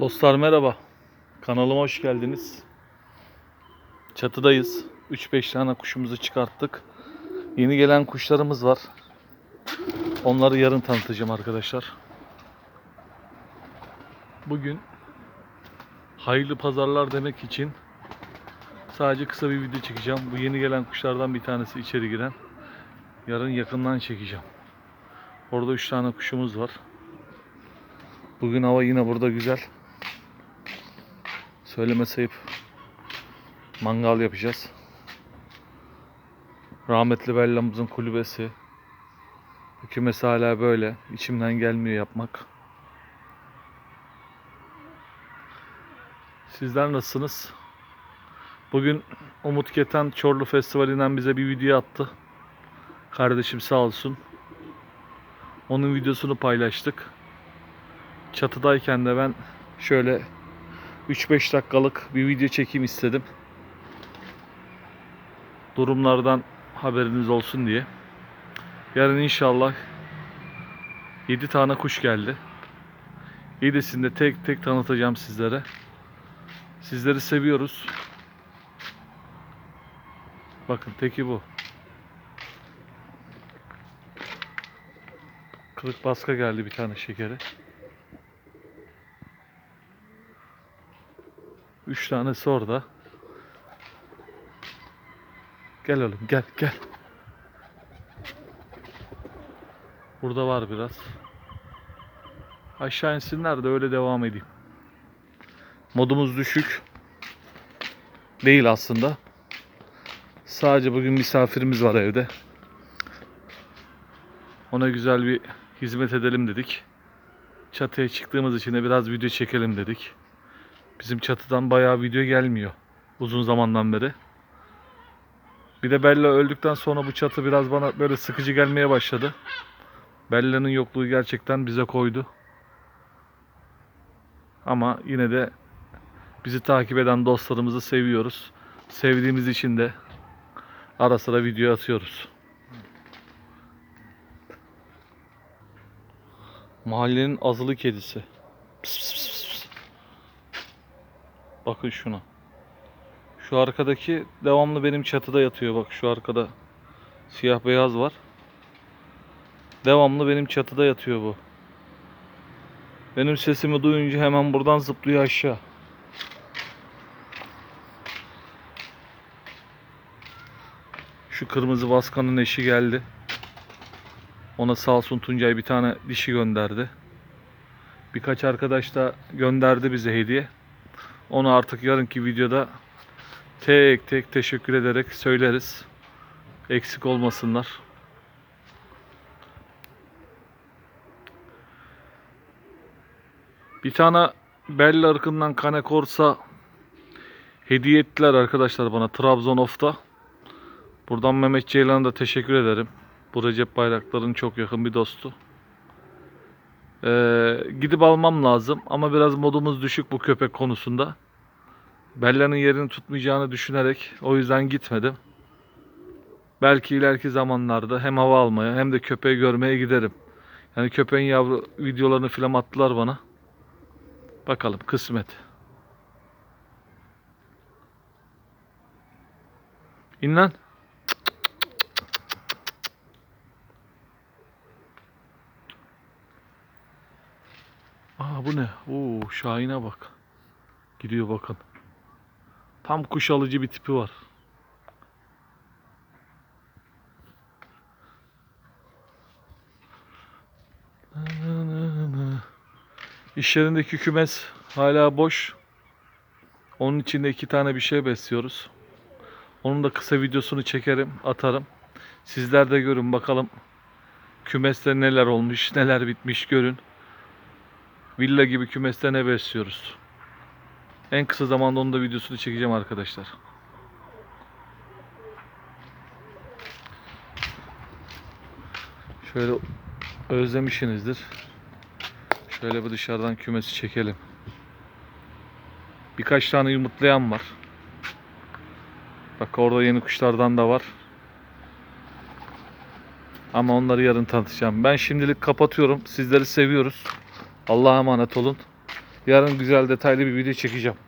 Dostlar merhaba. Kanalıma hoş geldiniz. Çatıdayız. 3-5 tane kuşumuzu çıkarttık. Yeni gelen kuşlarımız var. Onları yarın tanıtacağım arkadaşlar. Bugün hayırlı pazarlar demek için sadece kısa bir video çekeceğim. Bu yeni gelen kuşlardan bir tanesi içeri giren. Yarın yakından çekeceğim. Orada 3 tane kuşumuz var. Bugün hava yine burada güzel. Söyleme sayıp mangal yapacağız. Rahmetli Bellamızın kulübesi. Bu hala böyle. İçimden gelmiyor yapmak. Sizler nasılsınız? Bugün Umut Keten Çorlu Festivali'nden bize bir video attı. Kardeşim sağ olsun. Onun videosunu paylaştık. Çatıdayken de ben şöyle 3-5 dakikalık bir video çekeyim istedim. Durumlardan haberiniz olsun diye. Yarın inşallah 7 tane kuş geldi. 7'sini de tek tek tanıtacağım sizlere. Sizleri seviyoruz. Bakın teki bu. Kırık baska geldi bir tane şekeri. Üç tanesi orada. Gel oğlum gel gel. Burada var biraz. Aşağı insinler de öyle devam edeyim. Modumuz düşük. Değil aslında. Sadece bugün misafirimiz var evde. Ona güzel bir hizmet edelim dedik. Çatıya çıktığımız için de biraz video çekelim dedik. Bizim çatıdan bayağı video gelmiyor. Uzun zamandan beri. Bir de Bella öldükten sonra bu çatı biraz bana böyle sıkıcı gelmeye başladı. Bella'nın yokluğu gerçekten bize koydu. Ama yine de bizi takip eden dostlarımızı seviyoruz. Sevdiğimiz için de ara sıra video atıyoruz. Mahallenin azılı kedisi. Pıs pıs pıs. Bakın şuna. Şu arkadaki devamlı benim çatıda yatıyor. Bak şu arkada siyah beyaz var. Devamlı benim çatıda yatıyor bu. Benim sesimi duyunca hemen buradan zıplıyor aşağı. Şu kırmızı vaskanın eşi geldi. Ona sağ olsun Tuncay bir tane dişi gönderdi. Birkaç arkadaş da gönderdi bize hediye. Onu artık yarınki videoda tek tek teşekkür ederek söyleriz. Eksik olmasınlar. Bir tane Bella ırkından Kane Corsa hediye ettiler arkadaşlar bana Trabzon Off'ta. Buradan Mehmet Ceylan'a da teşekkür ederim. Bu Recep Bayraktar'ın çok yakın bir dostu. Ee, gidip almam lazım ama biraz modumuz düşük bu köpek konusunda. Bella'nın yerini tutmayacağını düşünerek o yüzden gitmedim. Belki ileriki zamanlarda hem hava almaya hem de köpeği görmeye giderim. Yani köpeğin yavru videolarını filan attılar bana. Bakalım kısmet. İn lan. Aa bu ne? Oo Şahin'e bak. Gidiyor bakın. Tam kuş alıcı bir tipi var. İş yerindeki kümes hala boş. Onun içinde iki tane bir şey besliyoruz. Onun da kısa videosunu çekerim, atarım. Sizler de görün bakalım kümeste neler olmuş, neler bitmiş görün. Villa gibi kümeste ne besliyoruz. En kısa zamanda onun da videosunu çekeceğim arkadaşlar. Şöyle özlemişsinizdir. Şöyle bir dışarıdan kümesi çekelim. Birkaç tane yumurtlayan var. Bak orada yeni kuşlardan da var. Ama onları yarın tanıtacağım. Ben şimdilik kapatıyorum. Sizleri seviyoruz. Allah'a emanet olun. Yarın güzel detaylı bir video çekeceğim.